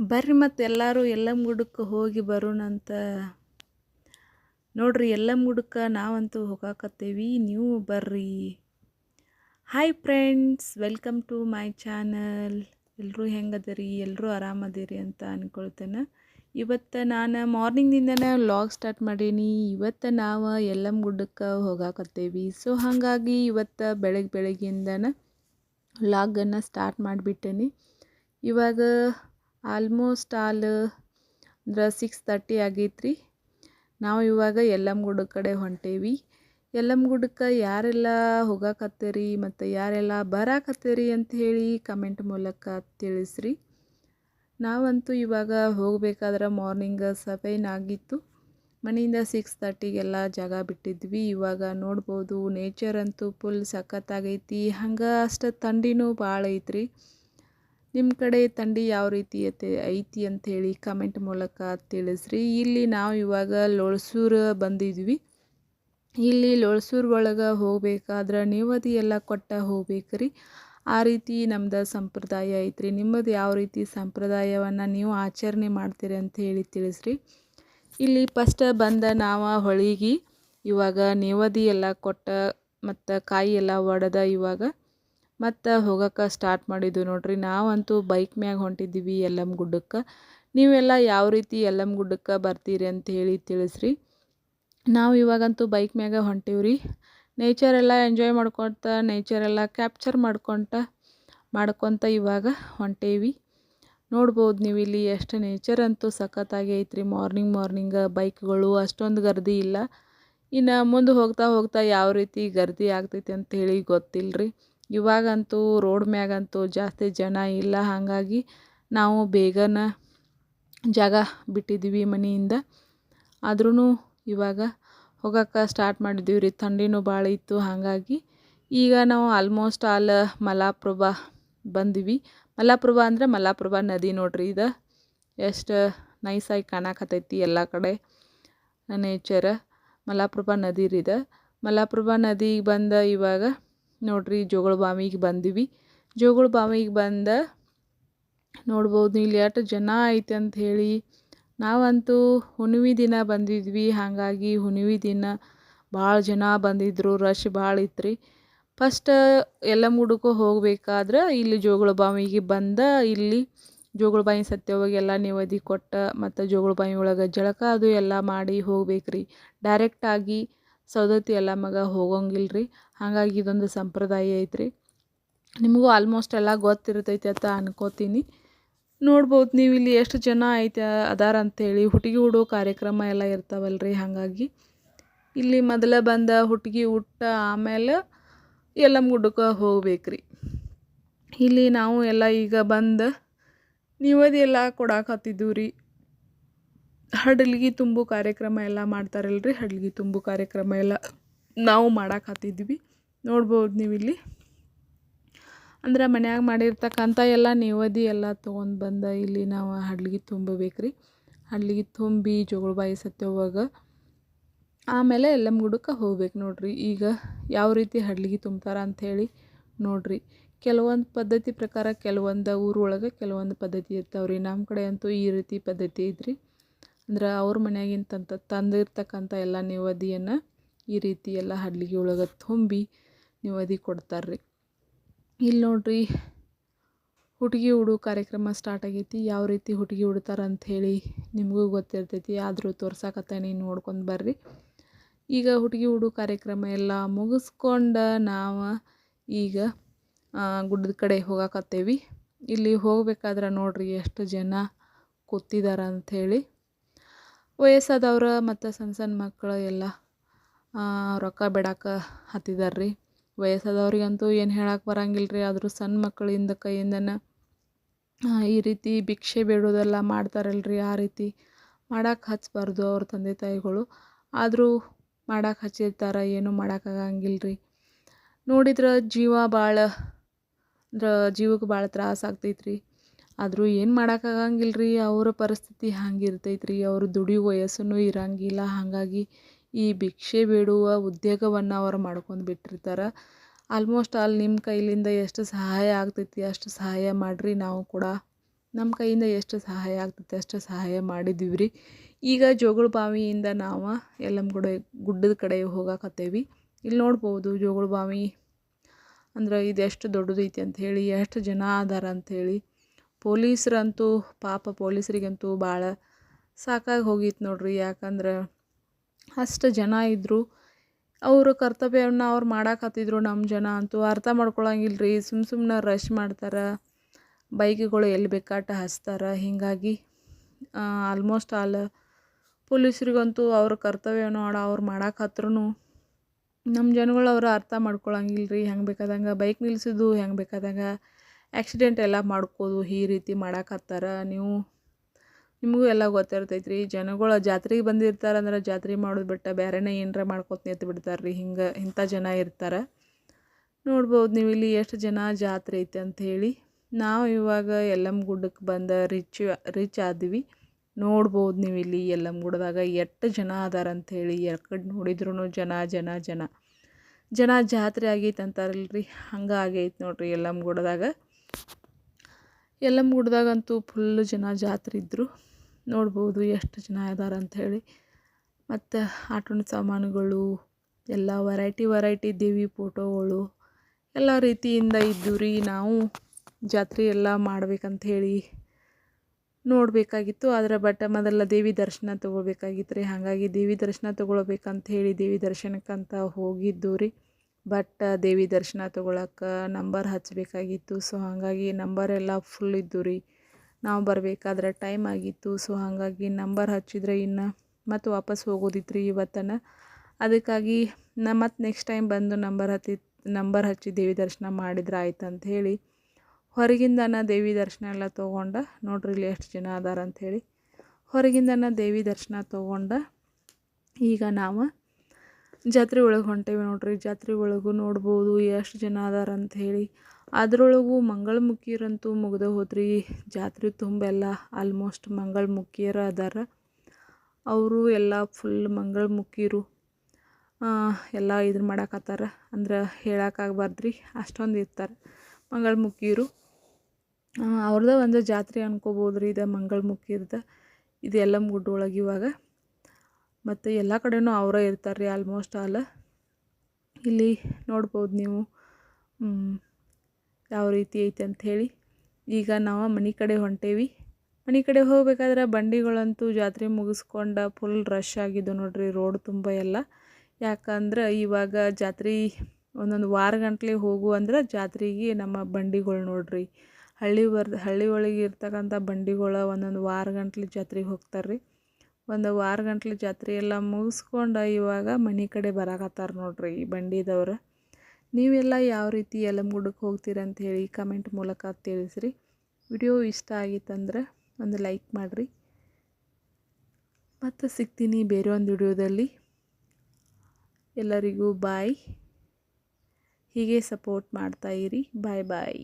ಬರ್ರಿ ಮತ್ತು ಎಲ್ಲರೂ ಯಲ್ಲಮ್ಮಗುಡ್ಡಕ್ಕೆ ಹೋಗಿ ಬರೋಣಂತ ನೋಡ್ರಿ ಗುಡಕ್ಕೆ ನಾವಂತೂ ಹೋಗಾಕತ್ತೇವಿ, ನೀವು ಬರ್ರಿ. Hi friends welcome to my channel ಎಲ್ಲರೂ ಹೆಂಗದರಿ? ಎಲ್ಲರೂ ಆರಾಮದಿರಿ ಅಂತ ಅಂದ್ಕೊಳ್ತೇನೆ ಇವತ್ತು ನಾನು ಮಾರ್ನಿಂಗಿಂದನೇ ಲಾಗ್ ಸ್ಟಾರ್ಟ್ ಮಾಡೀನಿ. ಇವತ್ತು ನಾವು ಯಲ್ಲಮ್ಮಗುಡ್ಡಕ್ಕೆ ಹೋಗಾಕತ್ತೇವಿ. ಸೊ ಹಾಗಾಗಿ ಇವತ್ತು ಬೆಳಗ್ಗೆ ಬೆಳಗ್ಗೆಯಿಂದನೇ ವ್ಲಾಗನ್ನು ಸ್ಟಾರ್ಟ್ ಮಾಡಿಬಿಟ್ಟೇನಿ. ಇವಾಗ ಆಲ್ಮೋಸ್ಟ್ ಆಲ್ ಅಂದ್ರೆ ಸಿಕ್ಸ್ ತರ್ಟಿ ಆಗೈತ್ರಿ. ನಾವು ಇವಾಗ ಯಲ್ಲಮ್ಗುಡ್ಡ ಕಡೆ ಹೊಂಟೇವಿ. ಯಲ್ಲಮ್ಗುಡ್ಡಕ್ಕೆ ಯಾರೆಲ್ಲ ಹೋಗಾಕತ್ತೀರಿ ಮತ್ತು ಯಾರೆಲ್ಲ ಬರಾಕತ್ತೀರಿ ಅಂತ ಹೇಳಿ ಕಮೆಂಟ್ ಮೂಲಕ ತಿಳಿಸ್ರಿ. ನಾವಂತೂ ಇವಾಗ ಹೋಗಬೇಕಾದ್ರೆ ಮಾರ್ನಿಂಗ್ ಸೆವೆನ್ ಆಗಿತ್ತು. ಮನೆಯಿಂದ ಸಿಕ್ಸ್ ತರ್ಟಿಗೆಲ್ಲ ಜಾಗ ಬಿಟ್ಟಿದ್ವಿ. ಇವಾಗ ನೋಡ್ಬೋದು ನೇಚರ್ ಅಂತೂ ಫುಲ್ ಸಖತ್ತಾಗೈತಿ. ಹಂಗೆ ಅಷ್ಟು ಥಂಡಿನೂ ಭಾಳ ಐತ್ರಿ ನಿಮ್ಮ ಕಡೆ ಥಂಡಿ ಯಾವ ರೀತಿ ಐತೆ ಐತಿ ಅಂಥೇಳಿ ಕಮೆಂಟ್ ಮೂಲಕ ತಿಳಿಸ್ರಿ. ಇಲ್ಲಿ ನಾವು ಇವಾಗ ಲೋಳ್ಸೂರು ಬಂದಿದ್ವಿ. ಇಲ್ಲಿ ಲೋಳ್ಸೂರು ಒಳಗೆ ಹೋಗ್ಬೇಕಾದ್ರೆ ನೀವದಿ ಎಲ್ಲ ಕೊಟ್ಟ ಹೋಗ್ಬೇಕ್ರಿ. ಆ ರೀತಿ ನಮ್ದು ಸಂಪ್ರದಾಯ ಐತ್ರಿ. ನಿಮ್ಮದು ಯಾವ ರೀತಿ ಸಂಪ್ರದಾಯವನ್ನು ನೀವು ಆಚರಣೆ ಮಾಡ್ತೀರಿ ಅಂತ ಹೇಳಿ ತಿಳಿಸ್ರಿ. ಇಲ್ಲಿ ಫಸ್ಟ್ ಬಂದ ನಾವು ಹೊಳಿಗೆ. ಇವಾಗ ನೇವದಿ ಎಲ್ಲ ಕೊಟ್ಟ ಮತ್ತು ಕಾಯಿ ಎಲ್ಲ ಒಡೆದ ಇವಾಗ. ಮತ್ತು ಹೋಗೋಕೆ ಸ್ಟಾರ್ಟ್ ಮಾಡಿದ್ವಿ ನೋಡ್ರಿ. ನಾವಂತೂ ಬೈಕ್ ಮ್ಯಾಗ ಹೊಂಟಿದ್ದೀವಿ ಯಲ್ಲಮ್ಮಗುಡ್ಡಕ್ಕೆ ನೀವೆಲ್ಲ ಯಾವ ರೀತಿ ಯಲ್ಲಮ್ಮಗುಡ್ಡಕ್ಕೆ ಬರ್ತೀರಿ ಅಂತ ಹೇಳಿ ತಿಳಿಸ್ರಿ. ನಾವು ಇವಾಗಂತೂ ಬೈಕ್ ಮ್ಯಾಗ ಹೊಂಟೀವ್ರಿ. ನೇಚರೆಲ್ಲ ಎಂಜಾಯ್ ಮಾಡ್ಕೊತ ನೇಚರೆಲ್ಲ ಕ್ಯಾಪ್ಚರ್ ಮಾಡ್ಕೊತ ಮಾಡ್ಕೊತ ಇವಾಗ ಹೊಂಟೇವಿ. ನೋಡ್ಬೋದು ನೀವು ಇಲ್ಲಿ ಎಷ್ಟು ನೇಚರ್ ಅಂತೂ ಸಖತ್ತಾಗಿ ಐತ್ರಿ. ಮಾರ್ನಿಂಗ್ ಮಾರ್ನಿಂಗ್ ಬೈಕ್ಗಳು ಅಷ್ಟೊಂದು ಗರ್ದಿ ಇಲ್ಲ. ಇನ್ನು ಮುಂದೆ ಹೋಗ್ತಾ ಹೋಗ್ತಾ ಯಾವ ರೀತಿ ಗರ್ದಿ ಆಗ್ತೈತಿ ಅಂತ ಹೇಳಿ ಗೊತ್ತಿಲ್ಲ ರೀ ಇವಾಗಂತೂ ರೋಡ್ ಮ್ಯಾಗಂತೂ ಜಾಸ್ತಿ ಜನ ಇಲ್ಲ. ಹಾಗಾಗಿ ನಾವು ಬೇಗನೆ ಜಾಗ ಬಿಟ್ಟಿದ್ದೀವಿ ಮನೆಯಿಂದ. ಆದ್ರೂ ಇವಾಗ ಹೋಗೋಕ್ಕೆ ಸ್ಟಾರ್ಟ್ ಮಾಡಿದ್ದೀವಿ ರೀ. ಥಂಡಿನೂ ಭಾಳ ಇತ್ತು. ಹಾಗಾಗಿ ಈಗ ನಾವು ಆಲ್ಮೋಸ್ಟ್ ಆಲ್ ಮಲಪ್ರಭಾ ಬಂದ್ವಿ. ಮಲಪ್ರಭಾ ಅಂದರೆ ಮಲಪ್ರಭಾ ನದಿ ನೋಡ್ರಿ. ಇದು ಎಷ್ಟು ನೈಸಾಗಿ ಕಾಣಕತ್ತೈತಿ ಎಲ್ಲ ಕಡೆ ನೇಚರ್ ಮಲಪ್ರಭಾ ನದಿ ರೀ ಇದು. ಮಲಾಪ್ರಭಾ ನದಿಗೆ ಬಂದ ಇವಾಗ ನೋಡ್ರಿ ಜೋಗಳ ಬಾವಿಗೆ ಬಂದಿವಿ. ಜೋಗಳ ಬಾವಿಗೆ ಬಂದ ನೋಡ್ಬೋದು ಇಲ್ಲಿ ಎಷ್ಟು ಜನ ಐತೆ ಅಂತ ಹೇಳಿ. ನಾವಂತೂ ಹುಣ್ಣಿಮೆ ದಿನ ಬಂದಿದ್ವಿ. ಹಾಗಾಗಿ ಹುಣ್ಣಿಮೆ ದಿನ ಭಾಳ ಜನ ಬಂದಿದ್ದರು ರಶ್ ಭಾಳ ಇತ್ತು ಫಸ್ಟ್ ಎಲ್ಲ ಯಲ್ಲಮ್ಮಗುಡ್ಡಕ್ಕೆ ಹೋಗಬೇಕಾದ್ರೆ ಇಲ್ಲಿ ಜೋಗಳ ಬಾವಿಗೆ ಬಂದ ಇಲ್ಲಿ ಜೋಗಳ ಬಾಯಿ ಸತ್ಯವಾಗಿ ಎಲ್ಲ ನೆವದಿ ಕೊಟ್ಟ ಮತ್ತು ಜೋಗಳ ಬಾಯಿ ಒಳಗೆ ಜಳಕ ಅದು ಎಲ್ಲ ಮಾಡಿ ಹೋಗ್ಬೇಕ್ರಿ. ಡೈರೆಕ್ಟಾಗಿ ಸೌದತ್ತಿ ಮಗ ಹೋಗೋಂಗಿಲ್ಲ ರೀ ಹಾಗಾಗಿ ಇದೊಂದು ಸಂಪ್ರದಾಯ ಐತ್ರಿ. ನಿಮಗೂ ಆಲ್ಮೋಸ್ಟ್ ಎಲ್ಲ ಗೊತ್ತಿರ್ತೈತಿ ಅಂತ ಅನ್ಕೋತೀನಿ. ನೋಡ್ಬೋದು ನೀವು ಇಲ್ಲಿ ಎಷ್ಟು ಜನ ಐತೆ, ಅದಾರ ಅಂಥೇಳಿ ಹುಟ್ಟಿಗೆ ಉಡೋ ಕಾರ್ಯಕ್ರಮ ಎಲ್ಲ ಇರ್ತಾವಲ್ರಿ ಹಾಗಾಗಿ. ಇಲ್ಲಿ ಮೊದಲ ಬಂದ ಹುಟ್ಟಿಗೆ ಉಟ್ಟ ಆಮೇಲೆ ಯಲ್ಲಮ್ಮಗುಡ್ಡಕ್ಕೆ ಹೋಗ್ಬೇಕ್ರಿ. ಇಲ್ಲಿ ನಾವು ಎಲ್ಲ ಈಗ ಬಂದು ನೀವದಿ ಎಲ್ಲ ಕೊಡಾಕತ್ತಿದ್ದೀವಿ ರೀ ಹಡಲಿಗೆ ತುಂಬು ಕಾರ್ಯಕ್ರಮ ಎಲ್ಲ ಮಾಡ್ತಾರಲ್ರಿ. ಹಡಲಿಗೆ ತುಂಬು ಕಾರ್ಯಕ್ರಮ ಎಲ್ಲ ನಾವು ಮಾಡಾಕತ್ತಿದ್ವಿ ನೋಡ್ಬೋದು ನೀವು ಇಲ್ಲಿ ಅಂದ್ರೆ ಮನ್ಯಾಗ ಮಾಡಿರ್ತಕ್ಕಂಥ ಎಲ್ಲ ನೇವದಿ ಎಲ್ಲ ತೊಗೊಂಡು ಬಂದು ಇಲ್ಲಿ ನಾವು ಹಡ್ಲಿಗೆ ತುಂಬಬೇಕ್ರಿ. ಹಡ್ಲಿಗೆ ತುಂಬಿ ಜೋಗಳಬಾಯಿ ಸತ್ಯವಾಗ ಆಮೇಲೆ ಯಲ್ಲಮ್ಮಗುಡ್ಡಕ್ಕೆ ಹೋಗ್ಬೇಕು ನೋಡ್ರಿ. ಈಗ ಯಾವ ರೀತಿ ಹಡ್ಲಿಗೆ ತುಂಬ್ತಾರ ಅಂಥೇಳಿ ನೋಡ್ರಿ. ಕೆಲವೊಂದು ಪದ್ಧತಿ ಪ್ರಕಾರ ಕೆಲವೊಂದು ಊರೊಳಗೆ ಕೆಲವೊಂದು ಪದ್ಧತಿ ಇರ್ತಾವ್ರಿ. ನಮ್ಮ ಕಡೆ ಅಂತೂ ಈ ರೀತಿ ಪದ್ಧತಿ ಐತ್ರಿ. ಅಂದ್ರೆ ಅವ್ರ ಮನೆಯಾಗಿಂತ ತಂದಿರ್ತಕ್ಕಂಥ ಎಲ್ಲ ನೇವದಿಯನ್ನು ಈ ರೀತಿ ಎಲ್ಲ ಹಡ್ಲಿಗೆ ಒಳಗೆ ತುಂಬಿ ನೇವದಿ ಕೊಡ್ತಾರ್ರಿ. ಇಲ್ಲಿ ನೋಡ್ರಿ ಹುಡುಗಿ ಹುಡು ಕಾರ್ಯಕ್ರಮ ಸ್ಟಾರ್ಟ್ ಆಗೈತಿ, ಯಾವ ರೀತಿ ಹುಡುಗಿ ಉಡ್ತಾರೆ ಅಂಥೇಳಿ ನಿಮಗೂ ಗೊತ್ತಿರ್ತೈತಿ, ಆದರೂ ತೋರ್ಸಾಕತ್ತೇನೆ ನೋಡ್ಕೊಂಡು ಬರ್ರಿ. ಈಗ ಹುಡುಗಿ ಹುಡು ಕಾರ್ಯಕ್ರಮ ಎಲ್ಲ ಮುಗಿಸ್ಕೊಂಡು ನಾವು ಈಗ ಗುಡ್ಡದ ಕಡೆ ಹೋಗಾಕತ್ತೇವಿ. ಇಲ್ಲಿ ಹೋಗ್ಬೇಕಾದ್ರೆ ನೋಡ್ರಿ ಎಷ್ಟು ಜನ ಕೂತಿದ್ದಾರೆ ಅಂಥೇಳಿ ವಯಸ್ಸಾದವ್ರು ಮತ್ತು ಸಣ್ಣ ಸಣ್ಣ ಮಕ್ಕಳು ಎಲ್ಲ ರೊಕ್ಕ ಬಿಡಾಕ ಹತ್ತಿದಾರೆ ರೀ ವಯಸ್ಸಾದವ್ರಿಗಂತೂ ಏನು ಹೇಳಕ್ಕೆ ಬರಂಗಿಲ್ಲ ರೀ ಆದರೂ ಸಣ್ಣ ಮಕ್ಕಳಿಂದ ಕೈಯಿಂದನೇ ಈ ರೀತಿ ಭಿಕ್ಷೆ ಬೇಡೋದೆಲ್ಲ ಮಾಡ್ತಾರಲ್ರಿ ಆ ರೀತಿ. ಮಾಡಕ್ಕೆ ಹಚ್ಚಬಾರ್ದು ಅವ್ರ ತಂದೆ ತಾಯಿಗಳು. ಆದರೂ ಮಾಡಕ್ಕೆ ಹಚ್ಚಿರ್ತಾರೆ, ಏನೂ ಮಾಡೋಕ್ಕಾಗಂಗಿಲ್ಲ ರೀ ನೋಡಿದ್ರೆ ಜೀವ ಭಾಳ ಅಂದ್ರೆ ಜೀವಕ್ಕೆ ಭಾಳ ತ್ರಾಸ ಆಗ್ತೈತ್ರಿ. ಆದರೂ ಏನು ಮಾಡೋಕ್ಕಾಗಂಗಿಲ್ಲ ರೀ ಅವರ ಪರಿಸ್ಥಿತಿ ಹಂಗೆ ಇರ್ತೈತೆ ರೀ ಅವ್ರು ದುಡಿಯೋ ವಯಸ್ಸೂ ಇರಂಗಿಲ್ಲ. ಹಾಗಾಗಿ ಈ ಭಿಕ್ಷೆ ಬೇಡುವ ಉದ್ಯೋಗವನ್ನು ಅವ್ರು ಮಾಡ್ಕೊಂಡು ಬಿಟ್ಟಿರ್ತಾರೆ. ಆಲ್ಮೋಸ್ಟ್ ಆಲ್ ನಿಮ್ಮ ಕೈಲಿಂದ ಎಷ್ಟು ಸಹಾಯ ಆಗ್ತೈತಿ ಅಷ್ಟು ಸಹಾಯ ಮಾಡಿರಿ ನಾವು ಕೂಡ. ನಮ್ಮ ಕೈಯಿಂದ ಎಷ್ಟು ಸಹಾಯ ಆಗ್ತೈತಿ ಅಷ್ಟು ಸಹಾಯ ಮಾಡಿದ್ದೀವಿ ರೀ ಈಗ ಜೋಗುಳ ಬಾವಿಯಿಂದ ನಾವು ಯಲ್ಲಮ್ಮಗುಡ ಗುಡ್ಡದ ಕಡೆ ಹೋಗಾಕತ್ತೇವಿ. ಇಲ್ಲಿ ನೋಡ್ಬೋದು ಜೋಗುಳ ಬಾವಿ ಅಂದ್ರೆ ಇದು ಎಷ್ಟು ದೊಡ್ಡದೈತಿ ಅಂಥೇಳಿ ಎಷ್ಟು ಜನ ಅದಾರ ಅಂಥೇಳಿ ಪೊಲೀಸರಂತೂ ಪಾಪ ಪೊಲೀಸರಿಗಂತೂ ಭಾಳ ಸಾಕಾಗಿ ಹೋಗಿತ್ತು ನೋಡ್ರಿ. ಯಾಕಂದ್ರೆ ಅಷ್ಟು ಜನ ಇದ್ದರು ಅವ್ರ ಕರ್ತವ್ಯವನ್ನು ಅವ್ರು ಮಾಡಾಕತ್ತಿದ್ರು ನಮ್ಮ ಜನ ಅಂತೂ. ಅರ್ಥ ಮಾಡ್ಕೊಳಂಗಿಲ್ಲ ರೀ ಸುಮ್ಮ ಸುಮ್ಮನೆ ರಶ್ ಮಾಡ್ತಾರೆ. ಬೈಕ್ಗಳು ಎಲ್ಲಿ ಬೇಕಾಟ ಹಚ್ತಾರೆ. ಹೀಗಾಗಿ ಆಲ್ಮೋಸ್ಟ್ ಆಲ್ ಪೊಲೀಸರಿಗಂತೂ ಅವ್ರ ಕರ್ತವ್ಯವನ್ನು ಆಡ ಅವ್ರು ಮಾಡಾಕತ್ರೂ ನಮ್ಮ ಜನಗಳು ಅವರು ಅರ್ಥ ಮಾಡ್ಕೊಳಂಗಿಲ್ಲ ರೀ ಹೆಂಗೆ ಬೇಕಾದಂಗೆ ಬೈಕ್ ನಿಲ್ಲಿಸೋದು ಹೆಂಗೆ ಬೇಕಾದಂಗ ಆ್ಯಕ್ಸಿಡೆಂಟ್ ಎಲ್ಲ ಮಾಡ್ಕೋದು ಈ ರೀತಿ ಮಾಡಾಕತ್ತಾರ ನೀವು ನಿಮಗೂ ಎಲ್ಲ ಗೊತ್ತಿರ್ತೈತೆ ರೀ ಜನಗಳು ಜಾತ್ರೆಗೆ ಬಂದಿರ್ತಾರೆ ಅಂದ್ರೆ ಜಾತ್ರೆ ಮಾಡೋದು ಬಿಟ್ಟು ಬೇರೆನೇ ಏನಾರ ಮಾಡ್ಕೊತ ನಿಂತು ಬಿಡ್ತಾರೆ ರೀ ಹಿಂಗೆ ಇಂಥ ಜನ ಇರ್ತಾರೆ. ನೋಡ್ಬೋದು ನೀವು ಇಲ್ಲಿ ಎಷ್ಟು ಜನ ಜಾತ್ರೆ ಐತೆ ಅಂಥೇಳಿ ನಾವು ಇವಾಗ ಯಲ್ಲಮ್ ಗುಡ್ಡಕ್ಕೆ ಬಂದು ರಿಚ್ ರಿಚ್ ಆದ್ವಿ. ನೋಡ್ಬೋದು ನೀವು ಇಲ್ಲಿ ಎಲ್ಲಮ್ಮ ಗುಡ್ಡದಾಗ ಎಷ್ಟು ಜನ ಅದಾರ ಅಂಥೇಳಿ ಎಕ್ಕಡೆ ನೋಡಿದ್ರು ಜನ ಜನ ಜನ. ಜನ ಜಾತ್ರೆ ಆಗೈತೆ ಅಂತಾರಲ್ರಿ. ಹಂಗೆ ಆಗೈತೆ ನೋಡ್ರಿ ಎಲ್ಲಮ್ಮ ಗುಡ್ಡದಾಗ. ಯಲ್ಲಮ್ಮ ಗುಡ್ಡದಾಗಂತೂ ಫುಲ್ ಜನ ಜಾತ್ರೆ ಇದ್ದರು ನೋಡ್ಬೋದು ಎಷ್ಟು ಜನ ಇದ್ದಾರೆ ಅಂಥೇಳಿ ಮತ್ತು ಆಟೋಣ ಸಾಮಾನುಗಳು, ಎಲ್ಲ ವೆರೈಟಿ ವೆರೈಟಿ ದೇವಿ ಫೋಟೋಗಳು ಎಲ್ಲ ರೀತಿಯಿಂದ ಇದ್ದು ರೀ ನಾವು ಜಾತ್ರೆ ಎಲ್ಲ ಮಾಡ್ಬೇಕಂತ ಹೇಳಿ ನೋಡಬೇಕಾಗಿತ್ತು. ಆದರೆ ಬಟ್ ಮೊದಲ ದೇವಿ ದರ್ಶನ ತೊಗೋಬೇಕಾಗಿತ್ತು ರೀ. ಹಾಗಾಗಿ ದೇವಿ ದರ್ಶನ ತೊಗೊಳ್ಬೇಕಂತ ಹೇಳಿ ದೇವಿ ದರ್ಶನಕ್ಕಂತ ಹೋಗಿದ್ದು ರೀ. ಬಟ್ ದೇವಿ ದರ್ಶನ ತೊಗೊಳಕ್ಕೆ ನಂಬರ್ ಹಚ್ಚಬೇಕಾಗಿತ್ತು ಸೊ ಹಾಗಾಗಿ ನಂಬರ್ ಎಲ್ಲ ಫುಲ್ ಇದ್ದು ರೀ. ನಾವು ಬರಬೇಕಾದ್ರೆ ಟೈಮ್ ಆಗಿತ್ತು. ಸೊ ಹಾಗಾಗಿ ನಂಬರ್ ಹಚ್ಚಿದ್ರೆ ಇನ್ನು ಮತ್ತು ವಾಪಸ್ ಹೋಗೋದಿತ್ತು ರೀ ಇವತ್ತನ. ಅದಕ್ಕಾಗಿ ನಾ ಮತ್ತು ನೆಕ್ಸ್ಟ್ ಟೈಮ್ ಬಂದು ನಂಬರ್ ಹತ್ತಿ ನಂಬರ್ ಹಚ್ಚಿ ದೇವಿ ದರ್ಶನ ಮಾಡಿದ್ರೆ ಆಯ್ತು ಅಂತ ಹೇಳಿ. ಹೊರಗಿಂದನ ದೇವಿ ದರ್ಶನ ಎಲ್ಲ ತೊಗೊಂಡ, ನೋಡ್ರಿ ಇಲ್ಲಿ ಎಷ್ಟು ಜನ ಅದಾರ ಅಂಥೇಳಿ ಹೊರಗಿಂದನ ದೇವಿ ದರ್ಶನ ತೊಗೊಂಡ ಈಗ ನಾವು ಜಾತ್ರೆ ಒಳಗೆ ಹೊಂಟೇವಿ ನೋಡ್ರಿ. ಜಾತ್ರೆ ಒಳಗೂ ನೋಡ್ಬೋದು ಎಷ್ಟು ಜನ ಅದಾರ ಅಂಥೇಳಿ ಅದರೊಳಗೂ ಮಂಗಳಮುಖಿಯರಂತೂ ಮುಗ್ದು ಹೋದ್ರಿ ಜಾತ್ರೆ ತುಂಬೆಲ್ಲ ಆಲ್ಮೋಸ್ಟ್ ಮಂಗಳಮುಖಿಯರ ಅದಾರ. ಅವರು ಎಲ್ಲ ಫುಲ್ ಮಂಗಳಮುಖಿಯರು. ಎಲ್ಲ ಇದನ್ನ ಮಾಡಾಕತ್ತಾರ. ಅಂದ್ರೆ ಹೇಳೋಕ್ಕಾಗ್ಬಾರ್ದು ರೀ ಅಷ್ಟೊಂದು ಇರ್ತಾರೆ ಮಂಗಳಮುಖಿಯರು. ಅವ್ರದ್ದೇ ಒಂದು ಜಾತ್ರೆ ಅನ್ಕೋಬೋದು ರೀ ಇದು ಮಂಗಳಮುಖಿಯರ್ದ. ಇದು ಎಲ್ಲ ಗುಡ್ಡ ಒಳಗೆ ಇವಾಗ. ಮತ್ತು ಎಲ್ಲ ಕಡೆನೂ ಅವರೇ ಇರ್ತಾರೆ ರೀ ಆಲ್ಮೋಸ್ಟ್ ಆಲ್ ಇಲ್ಲಿ ನೋಡ್ಬೋದು ನೀವು. ಯಾವ ರೀತಿ ಐತೆ ಅಂಥೇಳಿ ಈಗ ನಾವು ಮನೆ ಕಡೆ ಹೊಂಟೇವಿ. ಮನೆ ಕಡೆ ಹೋಗಬೇಕಾದ್ರೆ ಬಂಡಿಗಳಂತೂ ಜಾತ್ರೆ ಮುಗಿಸ್ಕೊಂಡು ಫುಲ್ ರಶ್ ಆಗಿದ್ದು ನೋಡ್ರಿ ರೋಡ್ ತುಂಬ ಎಲ್ಲ. ಯಾಕಂದ್ರೆ ಇವಾಗ ಜಾತ್ರೆ ಒಂದೊಂದು ವಾರ ಗಂಟ್ಲೆ ಹೋಗು ಅಂದ್ರೆ ಜಾತ್ರೆಗೆ ನಮ್ಮ ಬಂಡಿಗಳು ನೋಡ್ರಿ. ಹಳ್ಳಿ ಬರ್ ಹಳ್ಳಿ ಒಳಗೆ ಇರ್ತಕ್ಕಂಥ ಬಂಡಿಗಳು ಒಂದೊಂದು ವಾರ ಗಂಟ್ಲೆ ಜಾತ್ರೆಗೆ ಹೋಗ್ತಾರೆ ರೀ ಒಂದು ವಾರ ಗಂಟ್ಲೆ ಜಾತ್ರೆ ಎಲ್ಲ ಮುಗಿಸ್ಕೊಂಡು ಇವಾಗ ಮನೆ ಕಡೆ ಬರಾಕತ್ತಾರ ನೋಡ್ರಿ ಈ ಬಂಡಿದವ್ರು. ನೀವೆಲ್ಲ ಯಾವ ರೀತಿ ಯಲ್ಲಮ್ಮಗುಡ್ಡಕ್ಕೆ ಹೋಗ್ತೀರ ಅಂತ ಹೇಳಿ ಕಮೆಂಟ್ ಮೂಲಕ ತಿಳಿಸ್ರಿ. ವಿಡಿಯೋ ಇಷ್ಟ ಆಗಿತ್ತಂದ್ರೆ ಒಂದು ಲೈಕ್ ಮಾಡಿರಿ. ಮತ್ತು ಸಿಗ್ತೀನಿ ಬೇರೆ ಒಂದು ವಿಡಿಯೋದಲ್ಲಿ. ಎಲ್ಲರಿಗೂ ಬಾಯ್. ಹೀಗೆ ಸಪೋರ್ಟ್ ಮಾಡ್ತಾಯಿರಿ ಬಾಯ್ ಬಾಯ್.